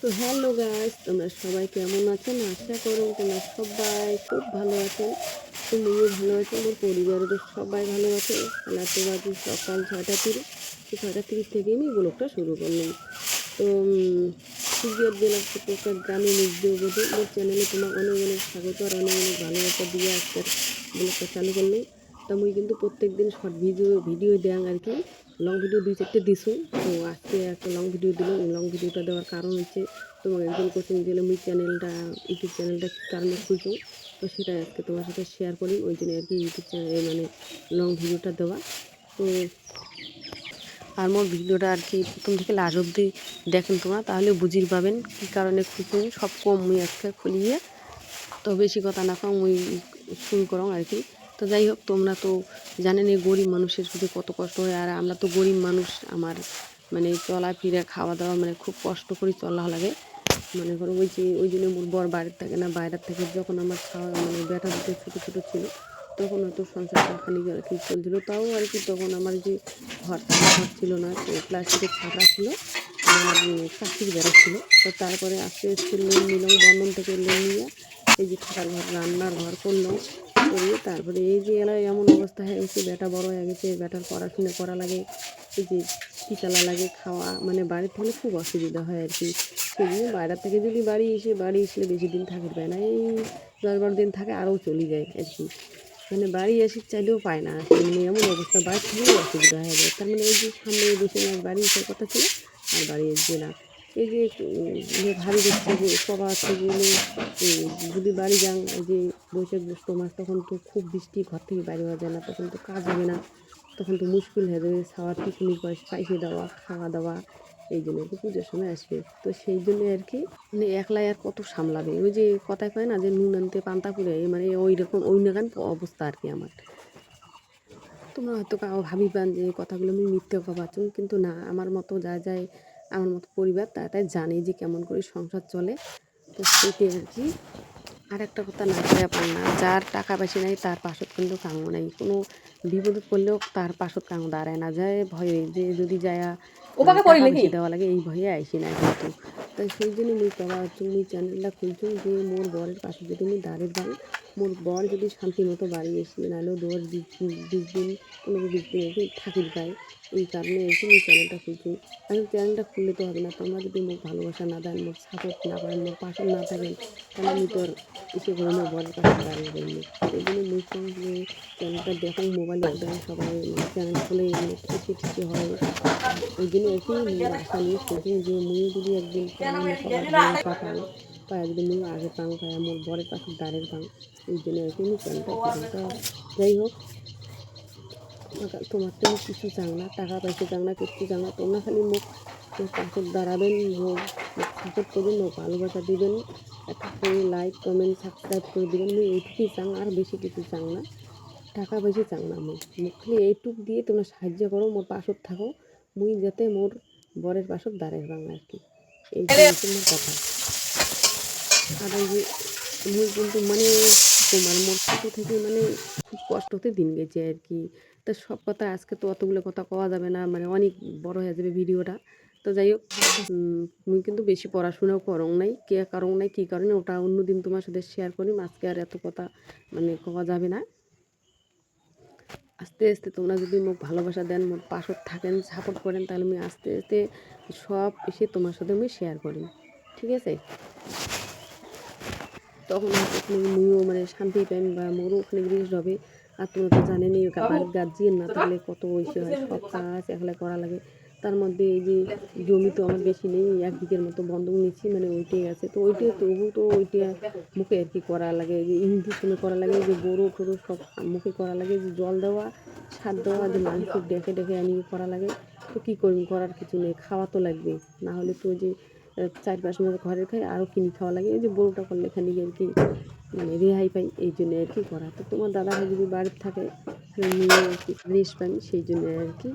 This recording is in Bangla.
তো হ্যালো গাইস, তোমরা সবাই কেমন আছেন? আশা করো তোমরা সবাই খুব ভালো আছেন। তুমিও ভালো আছো, আমার পরিবারেরও সবাই ভালো আছে। রাতে বাজে সকাল ছয়টা তিরিশ ছয়টা তিরিশ থেকে আমি ব্লগটা শুরু করলাম। তো কুচবিহার জেলার একটা গ্রামে গৃহবধূ আমার চ্যানেলে তোমার অনেক অনেক স্বাগত আর অনেক অনেক ভালোবাসা দিয়ে আজকের ব্লগটা চালু করলাম। তো আমি কিন্তু প্রত্যেক দিন শর্ট ভিডিও ভিডিও দেন আর কি। লং ভিডিও দুই চারটে দিছু। তো আজকে একটা লং ভিডিও দিলাম লং ভিডিওটা দেওয়ার কারণ হচ্ছে তোমার একজন কোচিং দিলে মুই চ্যানেলটা ইউটিউব চ্যানেলটা কারণে খুলছো? তো সেটা আজকে তোমার সাথে শেয়ার করি। ওই জন্য আর কি ইউটিউব চ্যানেলে মানে লং ভিডিওটা দেওয়া। তো আর মোর ভিডিওটা আর কি প্রথম থেকে লাস্ট অব্দি দেখেন তোমরা। তাহলে বুঝির পাবেন কী কারণে খুঁজুন সব কম মুই আজকে খুলিয়ে, তো বেশি কথা না কম মুই শুরু করো আর কি। তো যাই হোক, তোমরা তো জানেন এই গরিব মানুষের শুধু কত কষ্ট হয়, আর আমরা তো গরিব মানুষ, আমার মানে চলাফেরা খাওয়া দাওয়া মানে খুব কষ্ট করে, চলা লাগে। মনে করো ওই যে, ওই জন্য মোর বর বাড়ির থাকে না, বাইরের থেকে যখন আমার খাওয়া মানে বেটা দুটো ছোটো ছোটো ছিল, তখন হয়তো সংসারটা খানিক আর কি চলছিল, তাও আর কি তখন আমার যে ঘর ঘর ছিল না, তো প্লাস্টিকের ছাপড়া ছিল, আর প্লাস্টিক বেড়া ছিল। তো তারপরে আস্তে আস্তে লোন নিলাম, বন্ধন থেকে লোন নিয়ে এই যে রান্নার ঘর করলাম, করিয়ে তারপরে এই যে এলাকায় এমন অবস্থা হয়ে গেছে, বেটা বড় হয়ে গেছে, বেটার পড়াশোনা করা লাগে, এই যে টিচালা লাগে, খাওয়া মানে বাড়ির থেকে খুব অসুবিধা হয় আর কি। সেই জন্য বাইরের থেকে যদি বাড়ি এসে, বাড়ি এসলে বেশি দিন থাকতে পায় না, এই দশ বারো দিন থাকে আরও চলে যায় আর কি। মানে বাড়ি এসে চাইলেও পায় না মানে এমন অবস্থা বাড়ি থেকেও অসুবিধা হয়ে যায়। তার মানে এই যে সামনে বসে বাড়ি আসার কথা ছিল, আর বাড়ি আসবে না। এই যে ভারী দেখছে যে সবার থেকে গেলে যদি বাড়ি যান, এই যে বৈশাখ জ্যৈষ্ঠ মাস, তখন তো খুব বৃষ্টি, ঘর থেকে বাইরে হওয়া যায় না, তখন তো কাজ হবে না। তখন তো মুশকিল হয়ে যাবে খাওয়ার টিফিনি পাইসে দেওয়া, খাওয়া দাওয়া, এই জন্য আর কি পুজোর সময় আসবে। তো সেই জন্য আর কি মানে একলাই আর কত সামলাবে? ওই যে কথায় কয় না, যে নুন আনতে পান্তা পুরে মানে ওই রকম, ওই নাগান অবস্থা আর কি আমার। তোমরা হয়তো ভাবিবান যে কথাগুলো আমি মিথ্যে ভাবাচ্ছ কিন্তু না, আমার মতো যা যায় আমার মতো পরিবার তারা তাই জানে যে কেমন করে সংসার চলে। তো সেটাই আর কি। আর একটা কথা না ব্যাপার না যার টাকা বেশি নাই তার পাশত কিন্তু কাঙো নাই। কোনো বিপদে পড়লেও তার পাশত কাঙো দাঁড়ায় না। যায় ভয়ে যে যদি যায়? দেওয়া লাগে এই ভয়ে আইসি না কিন্তু। তাই সেই জন্য মুই কবা তুমি চ্যানেলটা খুলছুন যে মোর বরের পাশে যদি আমি দাঁড়িয়ে পাই মোর বর যদি শান্তি মতো বাড়ি এসে নাহলেও দশ বিশ দিন পনেরো বিশ দিন এসে থাকির পাই এই কারণে এসে আমি চ্যানেলটা খুলছি। আমি চ্যানেলটা খুললে তো হবে না, তোমরা যদি মোক ভালোবাসা না দেন মোক সাপোর্ট না করেন মোক পাশে না থাকেন, তাহলে আমি তোর এসে করে মোর বরের কাছে দাঁড়িয়ে পাইনি এই জন্য মুই যে চ্যানেলটা দেখো মোবাইলে সবাই চ্যানেল খুলে এসে ঠিকই হয়। ওই জন্য মোর আশা নিয়ে খুঁজি যে মুই যদি একদিন পাঠান বা একদিন মুই আগে পাং পাই মোর বরের পাশে দাঁড়ের পাং। এই জন্য আমি চ্যানেলটা তো যাই হোক তোমার তো কিছু চাং না, টাকা পয়সা চাং না, কিচ্ছু চাং না, তোমরা খালি মুখ মুখ পাশে দাঁড়াবেন, মুখ সাপোর্ট করবেন, মুখ ভালোবাসা দিবেন, একটা করে লাইক কমেন্ট সাবস্ক্রাইব করে দিবেন। মুই এইটুকুই চাং, আর বেশি কিছু চাং না। টাকা পয়সা চাং না মুই মুখ খালি এইটুক দিয়ে তোমরা সাহায্য করো, মোর পাশত থাকো। মুই যাতে মোর বরের পাশত দাঁড়াই বাংলা আর কি। এই মোর কথা। আর এই যে মুই কিন্তু মানে তোমার মোর ছোটো থেকে মানে খুব কষ্টতে দিন গেছে আর কি। তো সব কথা আজকে তো অতগুলো কথা কওয়া যাবে না মানে অনেক বড় হয়ে যাবে ভিডিওটা। তো যাই হোক মুই কিন্তু বেশি পড়াশোনাও করং নাই কে কারণ নাই কী কারণে ওটা অন্যদিন তোমার সাথে শেয়ার করি আজকে আর এত কথা মানে কওয়া যাবে না। আস্তে আস্তে তোমরা যদি মোক ভালোবাসা দেন মোট পাশত থাকেন সাপোর্ট করেন তাহলে আমি আস্তে আস্তে সব এসে তোমার সাথে আমি শেয়ার করি। ঠিক আছে? তখন মুইও মানে শান্তি পাইম বা মোরও ওখানে রিস্ট হবে। আর তোমরা তো জানেনি গার্জিয়ান না তাহলে কত ওইসে হয় সব কাজ একলা করা লাগে। তার মধ্যে এই যে জমি তো আমার বেশি নেই, এক বিঘের মতো বন্ধক নিচ্ছি মানে ওইটাই আছে। তো ওইটাই তবু তো ওইটা মুখে আর কি করা লাগে যে ইঞ্জেকশনে করা লাগে যে বড়ো টড়ো সব মুখে করা লাগে, যে জল দেওয়া সার দেওয়া, যে মাংস ডেকে ডেকে আনি করা লাগে। তো কী করবি, করার কিছু নেই, খাওয়া তো লাগবে। না হলে তো যে চার পাঁচ মাস ঘরের খাই আরও কিনে খাওয়া লাগে, এই যে বড়োটা করলে খানিক আর কি মানে রেহাই পাই, এই জন্য আর কি করা। তো তোমার দাদা যদি বাড়িতে থাকে নিয়ে আর কি, রেস্ট পাই সেই জন্য আর কি